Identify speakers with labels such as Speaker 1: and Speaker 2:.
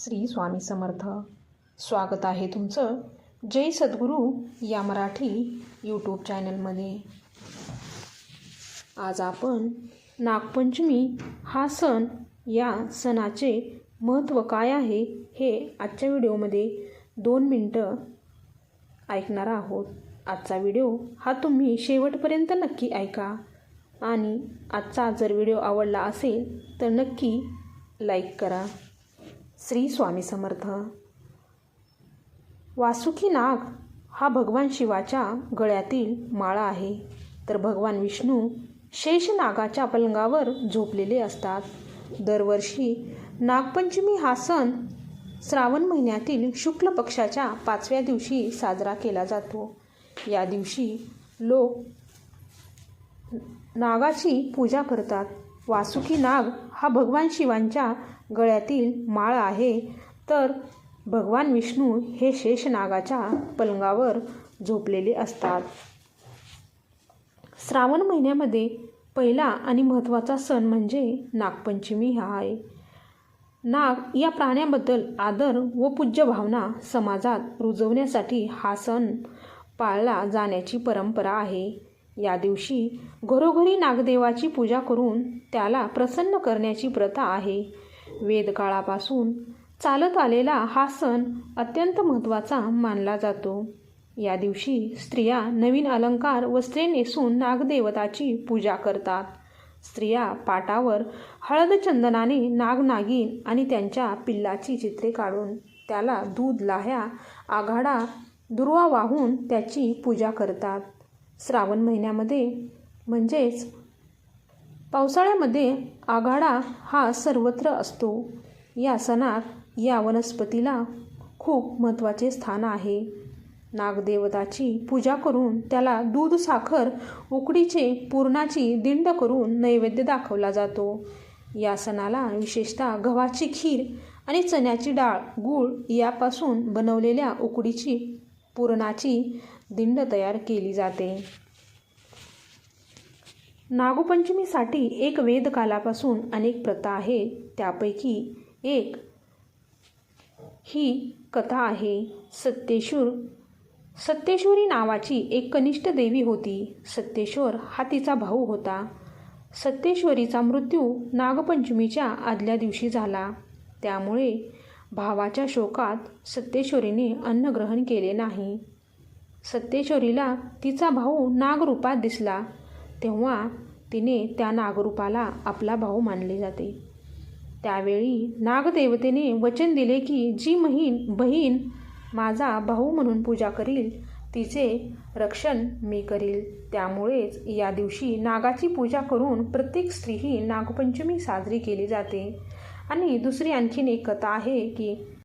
Speaker 1: श्री स्वामी समर्थ. स्वागत आहे तुमचं जय सद्गुरू या मराठी यूट्यूब चॅनलमध्ये आज आपण नागपंचमी हा सण या सणाचे महत्त्व काय आहे हे आजच्या व्हिडिओमध्ये दोन मिनटं ऐकणार आहोत. आजचा व्हिडिओ हा तुम्ही शेवटपर्यंत नक्की ऐका आणि आजचा जर व्हिडिओ आवडला असेल तर नक्की लाईक करा. श्री स्वामी समर्थ. वासुकी नाग हा भगवान शिवाच्या गळ्यातील माळा आहे. तर भगवान विष्णू शेष नागाच्या पलंगावर झोपलेले असतात. दरवर्षी नागपंचमी हा सण श्रावण महिन्यातील शुक्ल पक्षाच्या पाचव्या दिवशी साजरा केला जातो. या दिवशी लोक नागाची पूजा करतात. वासुकी नाग हा भगवान शिवांच्या गळ्यातील माळ आहे. तर भगवान विष्णू हे शेष नागाच्या पलंगावर झोपलेले असतात. श्रावण महिन्यामध्ये पहिला आणि महत्त्वाचा सण म्हणजे नागपंचमी हा आहे नाग या प्राण्याबद्दल आदर व पूज्य भावना समाजात रुजवण्यासाठी हा सण पाळला जाण्याची परंपरा आहे. या दिवशी घरोघरी नागदेवाची पूजा करून त्याला प्रसन्न करण्याची प्रथा आहे. वेदकाळापासून चालत आलेला हा सण अत्यंत महत्त्वाचा मानला जातो. या दिवशी स्त्रिया नवीन अलंकार वस्त्रे नेसून नागदेवताची पूजा करतात. स्त्रिया पाटावर हळद चंदनाने नागनागीन आणि त्यांच्या पिल्लाची चित्रे काढून त्याला दूध लाह्या आघाडा दुर्वा वाहून त्याची पूजा करतात. श्रावण महिन्यामध्ये. म्हणजेच पावसाळ्यामध्ये आघाडा हा सर्वत्र असतो. या सणात या वनस्पतीला खूप महत्त्वाचे स्थान आहे. नागदेवताची पूजा करून त्याला दूध साखर उकडीचे पूर्णाची दिंड करून नैवेद्य दाखवला जातो. या सणाला विशेषतः गव्हाची खीर आणि चण्याची डाळ गूळ यापासून बनवलेल्या उकडीची पुरणाची दिंड तयार केली जाते. नागपंचमीसाठी एक वेदकालापासून अनेक प्रथा आहे. त्यापैकी एक ही कथा आहे. सत्येश्वर सत्येश्वरी नावाची एक कनिष्ठ देवी होती. सत्येश्वर हा तिचा भाऊ होता. सत्येश्वरीचा मृत्यू नागपंचमीच्या आदल्या दिवशी झाला. त्यामुळे भावाच्या शोकात सत्येश्वरीने अन्न ग्रहण केले नाही. सत्येश्वरीला तिचा भाऊ नागरूपात दिसला. तेव्हा तिने त्या नागरूपाला आपला भाऊ मानले जाते. त्यावेळी नागदेवतेने वचन दिले की जी महीन बहीण माझा भाऊ म्हणून पूजा करील तिचे रक्षण मी करील. त्यामुळेच या दिवशी नागाची पूजा करून प्रत्येक स्त्री ही नागपंचमी साजरी केली जाते. आणि दुसरी आणखीन एक कथा आहे की